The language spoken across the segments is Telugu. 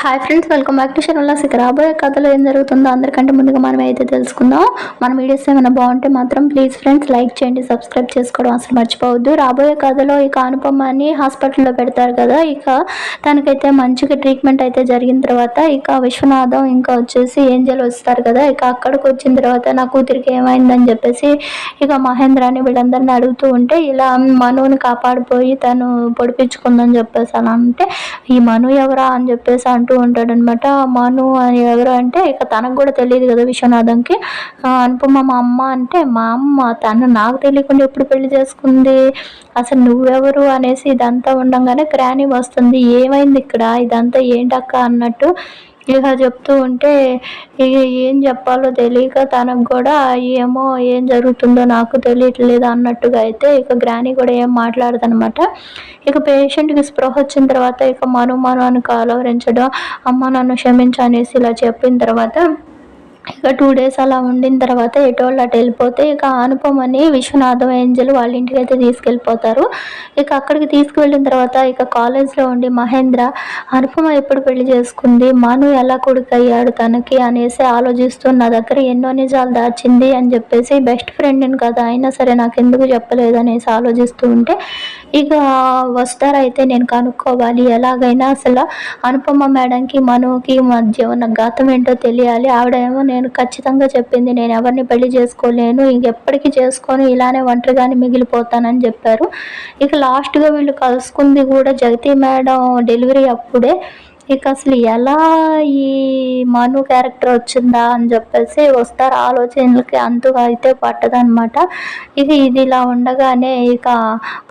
Hi friends welcome back to షర్వల్లాస్ ఇక రాబోయే కథలో ఏం జరుగుతుందో అందరికంటే ముందుగా మనం అయితే తెలుసుకుందాం. మన వీడియోస్ ఏమైనా బాగుంటే మాత్రం ప్లీజ్ ఫ్రెండ్స్ లైక్ చేయండి సబ్స్క్రైబ్ చేసుకోవడం అసలు మర్చిపోవద్దు. రాబోయే కథలో ఇక అనుపమని హాస్పిటల్లో పెడతారు కదా ఇక తనకైతే మంచిగా ట్రీట్మెంట్ అయితే జరిగిన తర్వాత ఇక విశ్వనాథం ఇంకా వచ్చేసి ఏంజల్ వస్తారు కదా ఇక అక్కడికి వచ్చిన తర్వాత నా కూతురికి ఏమైందని చెప్పేసి ఇక మహేంద్రాని వీళ్ళందరినీ అడుగుతూ ఉంటే ఇలా మనుని కాపాడిపోయి తను పొడిపించుకుందని చెప్పేసి అని అంటే ఈ మను ఎవరా? అని చెప్పేసి అంటూ ఉంటాడు అనమాట మను అని ఎవరు అంటే ఇక తనకు కూడా తెలియదు కదా విశ్వనాథంకి. అనుపమ మా అమ్మ అంటే మా అమ్మ తను నాకు తెలియకుండా ఎప్పుడు పెళ్ళి చేసుకుంది? అసలు నువ్వెవరు? అనేసి ఇదంతా ఉండంగానే గ్రాని వస్తుంది. ఏమైంది ఇక్కడ? ఇదంతా ఏంటక్క? అన్నట్టు ఇలా చెప్తూ ఉంటే ఇక ఏం చెప్పాలో తెలియక తనకు కూడా ఏమో ఏం జరుగుతుందో నాకు తెలియట్లేదు అన్నట్టుగా అయితే ఇక గ్రాని కూడా ఏం మాట్లాడదనమాట. ఇక పేషెంట్కి స్పృహ వచ్చిన తర్వాత ఇక మను మను అని కలవరించడం అమ్మ నన్ను క్షమించనేసి ఇలా చెప్పిన తర్వాత ఇక టూ డేస్ అలా ఉండిన తర్వాత ఎటోళ్ళు అటు వెళ్ళిపోతే ఇక అనుపమని విశ్వనాథం ఏంజల్ వాళ్ళ ఇంటికి అయితే తీసుకెళ్ళిపోతారు. ఇక అక్కడికి తీసుకువెళ్ళిన తర్వాత ఇక కాలేజ్లో ఉండి మహేంద్ర అనుపమ ఎప్పుడు పెళ్ళి చేసుకుంది? మను ఎలా కొడుకు అయ్యాడు తనకి అనేసి ఆలోచిస్తూ నా దగ్గర ఎన్నో నిజాలు దాచింది అని చెప్పేసి బెస్ట్ ఫ్రెండ్ని కదా అయినా సరే నాకు ఎందుకు చెప్పలేదు అనేసి ఆలోచిస్తూ ఉంటే ఇక వస్తారైతే నేను కనుక్కోవాలి. ఎలాగైనా అసలు అనుపమ మేడంకి మనకి మధ్య ఉన్న గతం ఏంటో తెలియాలి. ఆవిడ ఏమో నేను ఖచ్చితంగా చెప్పింది నేను ఎవరిని పెళ్ళి చేసుకోలేను ఇంకెప్పటికీ చేసుకొని ఇలానే ఒంటరిగానే మిగిలిపోతానని చెప్పారు. ఇక లాస్ట్గా వీళ్ళు కలుసుకుంది కూడా జగతి మేడం డెలివరీ అప్పుడే. ఇక అసలు ఎలా ఈ మను క్యారెక్టర్ వచ్చిందా అని చెప్పేసి వస్తారు. ఆలోచనలకి అంతగా అయితే పట్టదనమాట ఇక ఇది ఇలా ఉండగానే ఇక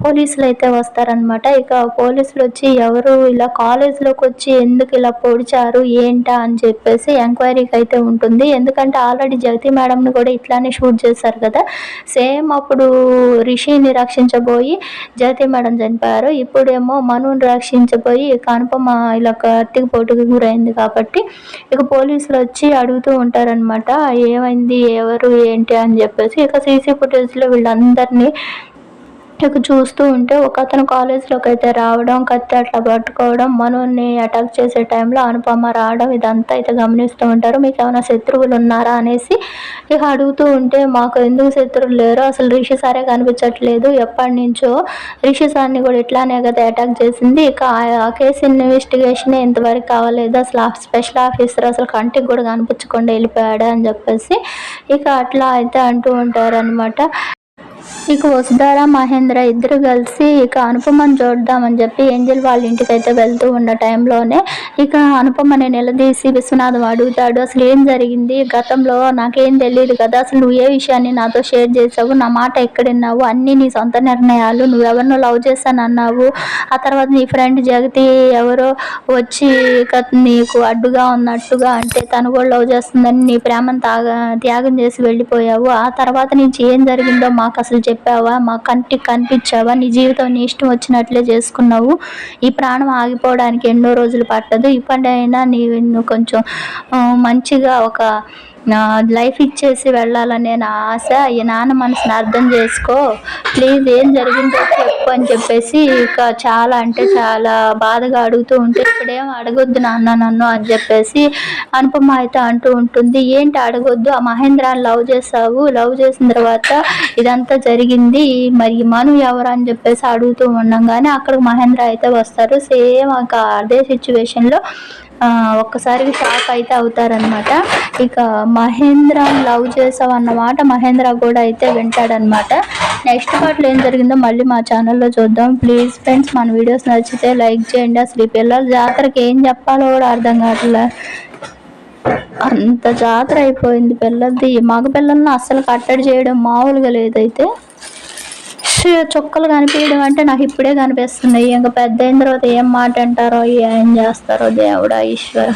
పోలీసులు అయితే వస్తారనమాట ఇక పోలీసులు వచ్చి ఎవరు ఇలా కాలేజ్లోకి వచ్చి ఎందుకు ఇలా పొడిచారు ఏంటా అని చెప్పేసి ఎంక్వైరీకి అయితే ఉంటుంది. ఎందుకంటే ఆల్రెడీ జగతి మేడంని కూడా ఇట్లానే షూట్ చేశారు కదా. సేమ్ అప్పుడు రిషిని రక్షించబోయి జగతి మేడం చనిపోయారు. ఇప్పుడేమో మనుని రక్షించబోయి ఇక ఇలా కత్తికి పోటుకి గురైంది కాబట్టి ఇక పోలీసులు వచ్చి అడుగుతూ ఉంటారనమాట ఏమైంది? ఎవరు? ఏంటి? అని చెప్పేసి ఇక సీసీ ఫుటేజ్లో వీళ్ళందరినీ ఇక చూస్తూ ఉంటే ఒక అతను కాలేజ్లోకి అయితే రావడం కత్తి అట్లా పట్టుకోవడం మనోని అటాక్ చేసే టైంలో అనుపమ రావడం ఇదంతా అయితే గమనిస్తూ ఉంటారు. మీకు ఏమైనా శత్రువులు ఉన్నారా అనేసి ఇక అడుగుతూ ఉంటే మాకు ఎందుకు శత్రువులు లేరు అసలు రిషి సారే కనిపించట్లేదు. ఎప్పటి నుంచో రిషి సార్ని కూడా ఇట్లానే కదా అటాక్ చేసింది. ఇక ఆ- కేసు ఇన్వెస్టిగేషన్ ఇంతవరకు కావలేదు. అసలు ఆ స్పెషల్ ఆఫీసర్ అసలు కంటికి కూడా కనిపించకుండా వెళ్ళిపోయాడు అని చెప్పేసి ఇక అట్లా అయితే అంటూ ఉంటారు అనమాట ఇక వసుధార మహేంద్ర ఇద్దరు కలిసి ఇక అనుపమని చూద్దామని చెప్పి ఏంజల్ వాళ్ళ ఇంటికి అయితే వెళ్తూ ఉన్న టైంలోనే ఇక అనుపమని నిలదీసి విశ్వనాథం అడుగుతాడు అసలు ఏం జరిగింది? గతంలో నాకేం తెలియదు కదా అసలు నువ్వు ఏ విషయాన్ని నాతో షేర్ చేసావు నా మాట ఎక్కడిన్నావు? అన్నీ నీ సొంత నిర్ణయాలు నువ్వెవరినో లవ్ చేస్తాను అన్నావు ఆ తర్వాత నీ ఫ్రెండ్ జగతి ఎవరో వచ్చి ఇక నీకు అడ్డుగా ఉన్నట్టుగా అంటే తను కూడా లవ్ చేస్తుందని నీ ప్రేమను త్యాగం చేసి వెళ్ళిపోయావు. ఆ తర్వాత నుంచి ఏం జరిగిందో మాకు అసలు చెప్పావా? మా కంటికి కనిపించావా? నీ జీవితం నీ ఇష్టం వచ్చినట్లే చేసుకున్నావు. ఈ ప్రాణం ఆగిపోవడానికి ఎన్నో రోజులు పట్టదు. ఇప్పటికైనా నీవు కొంచెం మంచిగా ఒక లైఫ్ ఇచ్చేసి వెళ్ళాలనే నా ఆశ. ఈ నాన్న మనసుని అర్థం చేసుకో. ప్లీజ్ ఏం జరిగిందో చెప్పు అని చెప్పేసి ఇక చాలా అంటే చాలా బాధగా అడుగుతూ ఉంటే ఇప్పుడేం అడగొద్దు నాన్న నన్ను అని చెప్పేసి అనుపమ అయితే అంటూ ఉంటుంది. ఏంటి అడగొద్దు? ఆ మహేంద్రాన్ని లవ్ చేసావు. లవ్ చేసిన తర్వాత ఇదంతా జరిగింది. మరి మను ఎవరు? అని చెప్పేసి అడుగుతూ ఉండగానే అక్కడికి మహేంద్ర అయితే వస్తారు. సేమ్ ఒక అదే సిచ్యువేషన్లో ఒక్కసారి షాక్ అయితే అవుతారనమాట ఇక మహేంద్ర లవ్ చేసావు అన్నమాట మహేంద్ర కూడా అయితే వింటాడనమాట నెక్స్ట్ పార్ట్లో ఏం జరిగిందో మళ్ళీ మా ఛానల్లో చూద్దాం. ప్లీజ్ ఫ్రెండ్స్ మన వీడియోస్ నచ్చితే లైక్ చేయండి. అసలు ఈ పిల్లల జాతరకి ఏం చెప్పాలో కూడా అర్థం కావట్లే. అంత జాతర అయిపోయింది పిల్లలది. మగ పిల్లల్ని అస్సలు కట్టడి చేయడం మామూలుగా లేదైతే. చుక్కలు కనిపించడం అంటే నాకు ఇప్పుడే కనిపిస్తున్నాయి. ఇంకా పెద్ద అయిన తర్వాత ఏం మాట అంటారో ఏం చేస్తారో దేవుడా ఈశ్వర.